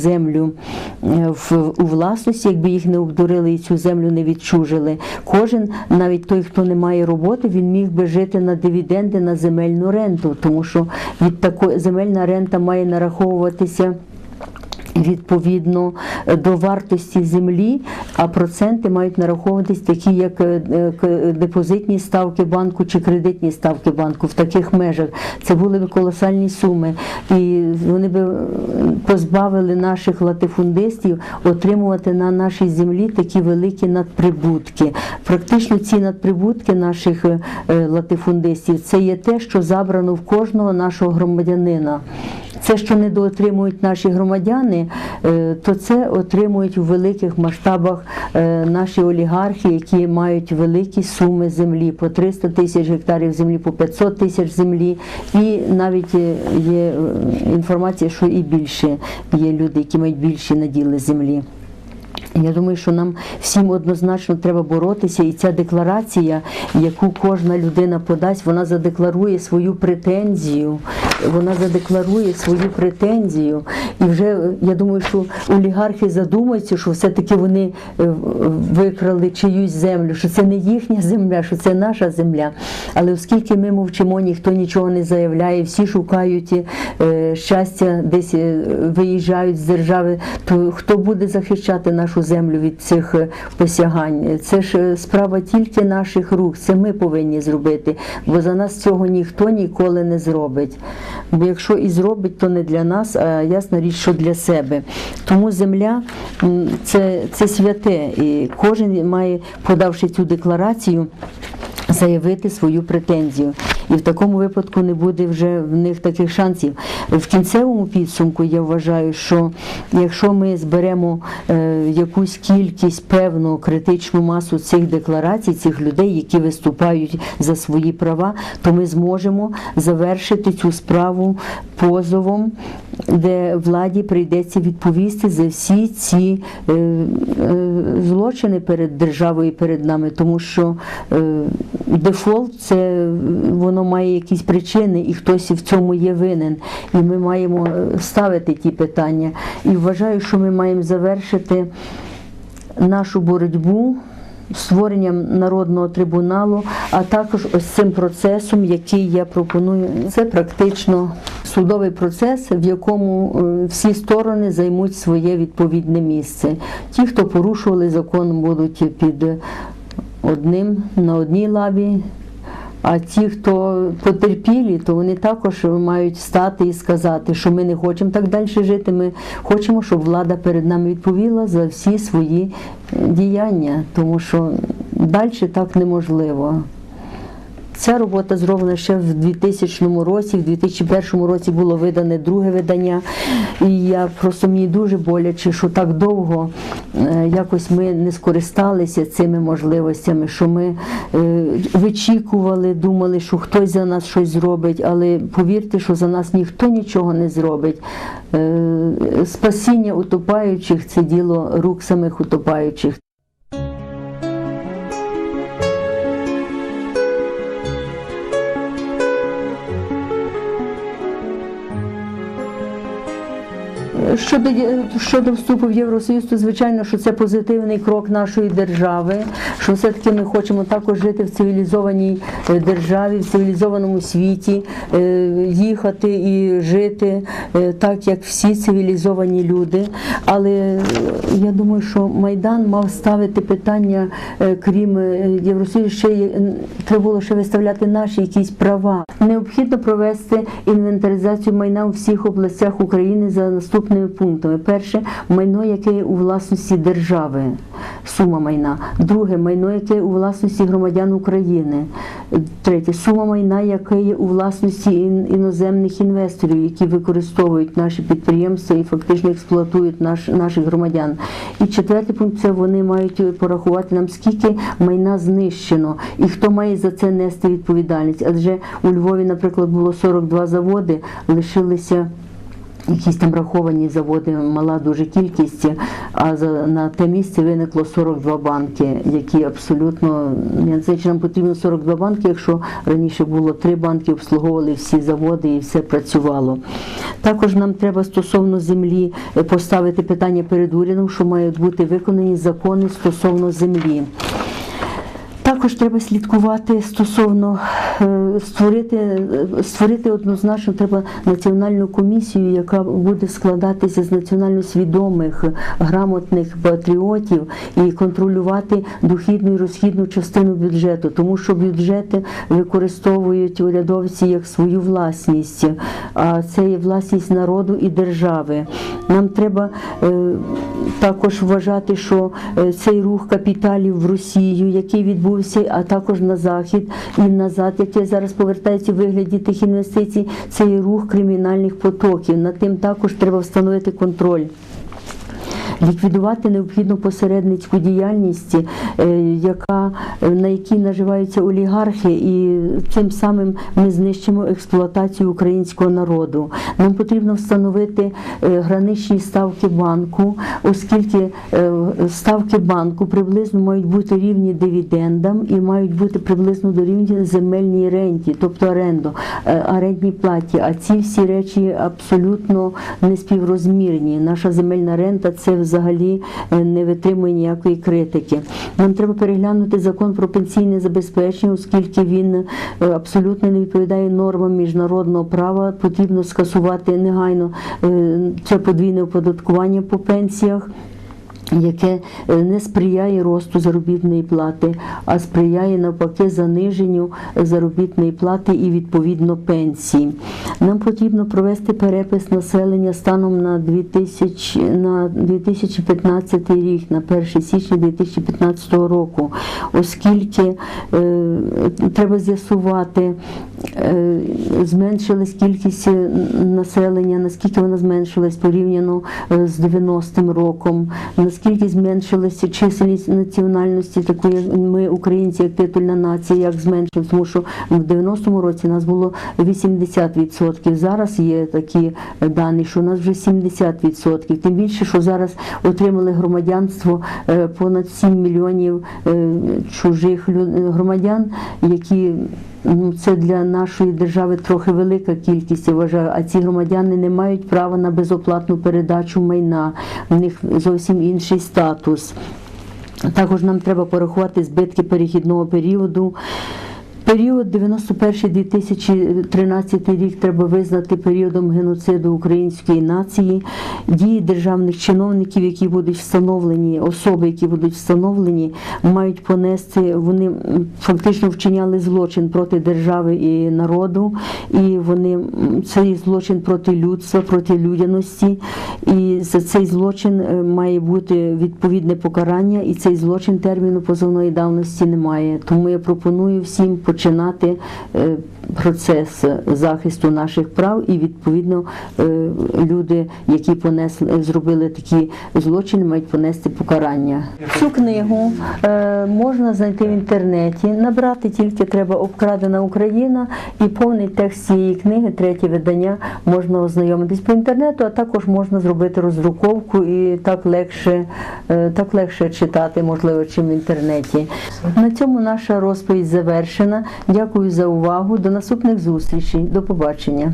землю е, у власності, якби їх не обдурили і цю землю не відчужили. Кожен, навіть той, хто не має роботи, він міг би жити на дивіденди на земельну ренту, тому що від такої земельна рента має нараховуватися. Відповідно е, до вартості землі, а проценти мають нараховуватись такі, як е, депозитні ставки банку чи кредитні ставки банку в таких межах. Це були б колосальні суми, і вони б е, позбавили наших латифундистів отримувати на нашій землі такі великі надприбутки. Практично ці надприбутки наших латифундистів це є те, що забрано в кожного нашого громадянина. Це, що недоотримують наші громадяни, е, то це отримують у великих масштабах е, наші олігархи, які мають великі суми землі по 300 тисяч гектарів землі, по 500 тисяч землі, і навіть е, є інформація, що і більше є люди, які мають більші наділи землі. Я думаю, що нам всім однозначно треба боротися, і ця декларація, яку кожна людина подасть, вона задекларує свою претензію. Вона задекларує свою претензію. І вже я думаю, що олігархи задумаються, що все-таки вони е, викрали чиюсь землю, що це не їхня земля, що це наша земля. Але оскільки ми мовчимо, ніхто нічого не заявляє, всі шукають е, щастя, десь е, виїжджають з держави, то хто буде захищати нашу землю від цих посягань? Це ж справа тільки наших рук. Це ми повинні зробити, бо за нас цього ніхто ніколи не зробить. Бо якщо і зробить, то не для нас, а ясна річ, що для себе. Тому земля це, це святе, і кожен має, подавши цю декларацію, заявити свою претензію. І в такому випадку не буде вже в них таких шансів. В кінцевому підсумку я вважаю, що якщо ми зберемо е, якусь кількість певну критичну масу цих декларацій, цих людей, які виступають за свої права, то ми зможемо завершити цю справу позовом, де владі прийдеться відповісти за всі ці е, е, злочини перед державою перед нами, тому що дефолт це воно має якісь причини, і хтось в цьому є винен. І ми маємо е, ставити ті питання. І вважаю, що ми маємо завершити нашу боротьбу створенням народного трибуналу, а також ось цим процесом, який я пропоную. Це практично судовий процес, в якому е, всі сторони займуть своє відповідне місце. Ті, хто порушували закон, будуть під одним на одній лаві. А ті, хто потерпілі, то вони також мають стати і сказати, що ми не хочемо так далі жити. Ми хочемо, щоб влада перед нами відповіла за всі свої діяння, тому що далі так неможливо. Ця робота зроблена ще в 2000 році, в 2001 році було видане друге видання. І я просто мені дуже боляче, що так довго е, якось ми не скористалися цими можливостями, що ми е, вичікували, думали, що хтось за нас щось зробить, але повірте, що за нас ніхто нічого не зробить. Е, Спасіння утопаючих це діло рук самих утопаючих. Щодо, щодо вступу в Євросоюз, то звичайно, що це позитивний крок нашої держави, що все-таки ми хочемо також жити в цивілізованій е, державі, в цивілізованому світі, е, їхати і жити е, так, як всі цивілізовані люди. Але я думаю, що Майдан мав ставити питання, крім Євросоюзу, ще треба було ще виставляти наші якісь права. Необхідно провести інвентаризацію майна у всіх областях України за наступними пунктами: перше майно, яке є у власності держави, сума майна. Друге майно, яке є у власності громадян України. Третє сума майна, яке є у власності іноземних інвесторів, які використовують наші підприємства і фактично експлуатують наш, наших громадян. І четвертий пункт це вони мають порахувати нам, скільки майна знищено і хто має за це нести відповідальність. Адже у Львові, наприклад, було 42 заводи, лишилися Якісь там раховані заводи, мала дуже кількість, а на те місце виникло 42 банки, які абсолютно чи нам потрібно 42 банки, якщо раніше було три банки, обслуговували всі заводи і все працювало. Також нам треба стосовно землі е, поставити питання перед урядом, що мають бути виконані закони стосовно землі. Також треба слідкувати стосовно е, створити, е, створити однозначно треба національну комісію, яка буде складатися з національно свідомих, грамотних патріотів і контролювати дохідну і розхідну частину бюджету, тому що бюджети використовують урядовці як свою власність, а це є власність народу і держави. Нам треба е, також вважати, що цей рух капіталів в Росію, який відбувся, а також на захід і назад, які зараз повертається в вигляді тих інвестицій, це і рух кримінальних потоків. Над тим також треба встановити контроль. Ліквідувати необхідну посередницьку діяльність, е, яка на якій наживаються олігархи, і цим самим ми знищимо експлуатацію українського народу. Нам потрібно встановити е, граничні ставки банку, оскільки е, ставки банку приблизно мають бути рівні дивідендам і мають бути приблизно дорівні земельній ренті, тобто оренду, е, орендній платі. А ці всі речі абсолютно не співрозмірні. Наша земельна рента це взагалі е, не витримує ніякої критики. Нам треба переглянути закон про пенсійне забезпечення, оскільки він е, абсолютно не відповідає нормам міжнародного права. Потрібно скасувати негайно е, це подвійне оподаткування по пенсіях. Яке е, не сприяє росту заробітної плати, а сприяє навпаки заниженню заробітної плати і відповідно пенсії. Нам потрібно провести перепис населення станом на 2000, на 2015 рік, на 1 січня 2015 року, оскільки е, треба з'ясувати, е, зменшилась кількість населення, наскільки вона зменшилась порівняно е, з 90-м роком, наскільки зменшилася чисельність національності, такої ми, українці, як титульна нація, як зменшилась, тому що в 90-му році нас було 80%. Зараз є такі дані, що у нас вже 70%. Тим більше, що зараз отримали громадянство е, понад 7 мільйонів е, чужих громадян, які Ну, це для нашої держави трохи велика кількість, я вважаю. А ці громадяни не мають права на безоплатну передачу майна. У них зовсім інший статус. Також нам треба порахувати збитки перехідного періоду. Період 91-2013 рік треба визнати періодом геноциду української нації. Дії державних чиновників, які будуть встановлені, особи, які будуть встановлені, мають понести. Вони фактично вчиняли злочин проти держави і народу, і вони цей злочин проти людства, проти людяності. І за цей злочин е, має бути відповідне покарання, і цей злочин терміну позовної давності немає. Тому я пропоную всім починати е, процес захисту наших прав, і відповідно е, люди, які понесли, зробили такі злочини, мають понести покарання. Цю книгу е, можна знайти в інтернеті, набрати тільки треба обкрадена Україна і повний текст цієї книги, третє видання, можна ознайомитись по інтернету, а також можна зробити роздруковку і так легше, так легше читати, можливо, чим в інтернеті. На цьому наша розповідь завершена. Дякую за увагу. До наступних зустрічей. До побачення.